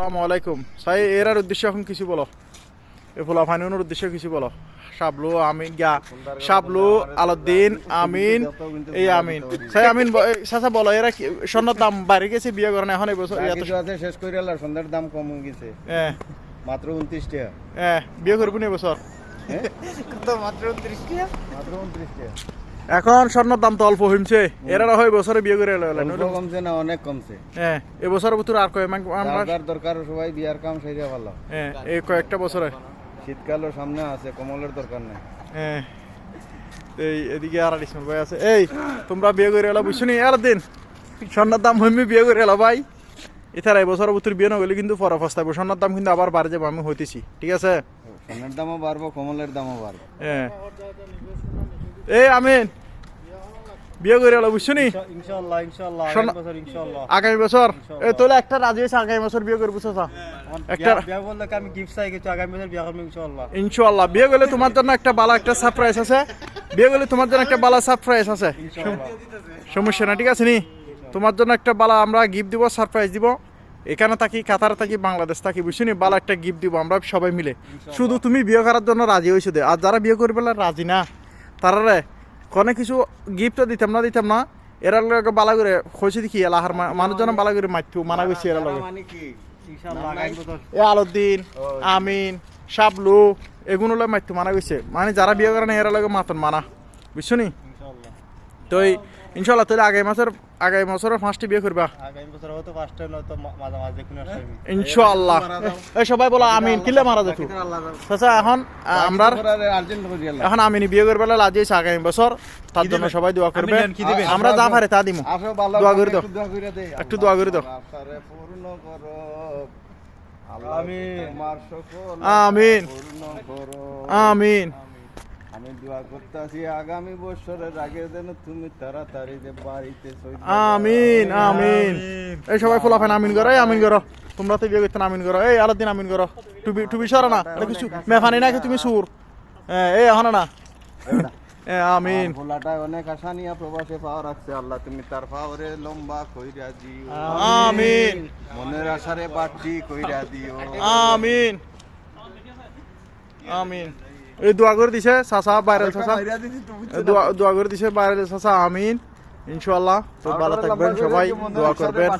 আসসালামু আলাইকুম। সাই এরার উদ্দেশ্য এখন কিছু বলো। এ ফুলা ফাইনুনের উদ্দেশ্য কিছু বলো। শাবলু আমিন গা শাবলু আলাউদ্দিন আমিন এই আমিন। সাই আমিন চাচা বলো এরা কি স্বর্ণের দাম বাড়ি গেছে বিয়ে করেন এখন এই বছর? শেষ করে এলার সন্ধ্যার দাম কম হয়ে গেছে। এ, মাত্র উনত্রিশ টাকা। এ, বিয়ে করব নি বছর? হ্যাঁ? কত মাত্র উনত্রিশ টাকা। মাত্র উনত্রিশ টাকা। এখন স্বর্ণের দাম তো অল্প হইমছে। এরা হয় বছরে বিয়ে করে অল্প কমছে না অনেক কমছে। হ্যাঁ এবছর ভিতরে আর কয় আমরা দরকার সবাই বিয়ার কাম সেরে ভালো। হ্যাঁ এই কয়েকটা বছরে। শীতকালও সামনে আছে কমলের দরকার নাই। হ্যাঁ এই এদিকে আর ইসমাল ভাই আছে। এই তোমরা বিয়ে করে এলো বুঝছ নি? আর দিন। স্বর্ণের দাম হইমি বিয়ে করে এলো ভাই। এছাড়া এবছর ভিতরে বিয়ে না গেলে কিন্তু পরে ফস্তাবো স্বর্ণের দাম কিন্তু আবার বাড়ে যাব আমি হইতেছি। ঠিক আছে? স্বর্ণের দামও বাড়বো কমলের দামও বাড়বো। হ্যাঁ। আমিন। বিয়ে করে এলো বুঝছ নি? ইনশাআল্লাহ ইনশাআল্লাহ আগামী বছর ইনশাআল্লাহ আগামী বছর? এই তোলে একটা রাজি হয়েছে আগামী বছর বিয়ে করব চাচা। একটা- বললে আমি গিফট চাই কিছু? আগামী বছর বিয়া করব ইনশাআল্লাহ ইনশাআল্লাহ বিয়ে করলে তোমার জন্য একটা বালা একটা সারপ্রাইজ আছে। বিয়ে করলে তোমার জন্য একটা বালা সারপ্রাইজ আছে। সমস্যা না ঠিক আছে নি? তোমার জন্য একটা বালা আমরা গিফট দিব সারপ্রাইজ দিব। এখানে থাকি কাতারে থাকি বাংলাদেশ থাকি বুঝছি নি? বালা একটা গিফট দিব আমরা সবাই মিলে। শুধু তুমি বিয়ে করার জন্য রাজি হয়েছো দে। আর যারা বিয়ে করবে রাজি না। তারা রে কোনো কিছু গিফটও দিতাম না দিতাম না। এরা লগে বালা করে হয়েছে দেখি, এলাহার মানুষজন বালা করে মাইতু মানা গেছি এরা লগে। এ আলউদ্দিন, আমিন, শাবলু এগুলো মাইতু মানা গেছে মানে যারা বিয়ে করে না এরা লগে মাতন মানা। বুঝছ নি? তো ইনশাল্লাহ তাহলে আগামী মাসের আগামী বছরের পাঁচটি বিয়ে করবা? আগামী বছর হয়তো ফার্স্ট টাইম মাঝামাঝি কোনো ইনশাআল্লাহ। এই সবাই বলো আমিন কিলে মারা যেত আচ্ছা এখন আমরা এখন আমিনি বিয়ে করবে লাগিয়েছে আগামী বছর। তার জন্য সবাই দোয়া করবে? আমরা যা পারে তা দিমু। দোয়া করে দাও। একটু দোয়া করে দে। একটু দোয়া করে দাও। আমিন। আমিন। আমিন। আমি দোয়া করতেছি আগামী বছরের আগে যেন তুমি তাড়াতাড়ি যে বাড়িতে আমিন আমিন। এই সবাই ফোলাফেন আমিন করো আমিন করো। তোমরা তো বিয়ে করতে আমিন করো। এই আলাদিন আমিন করো। টুবি টুবি সরা না? এটা কিছু মেফানি নাকি তুমি সুর? হ্যাঁ, এই এখন না। আমিন। ভোলাটায় অনেক আশা নিয়ে প্রবাসে পাওয়া রাখছে। আল্লাহ তুমি তার পাওয়ারে লম্বা কইরা দিও। আমিন। মনের আশারে বাড়তি কইরা দিও। আমিন। আমিন। এই দোয়া করে দিছে চাচা বাইরেল চাচা। দোয়া করে দিছে বাইরেল চাচা আমিন। ইনশাল্লাহ তো ভালো থাকবেন সবাই দোয়া করবেন।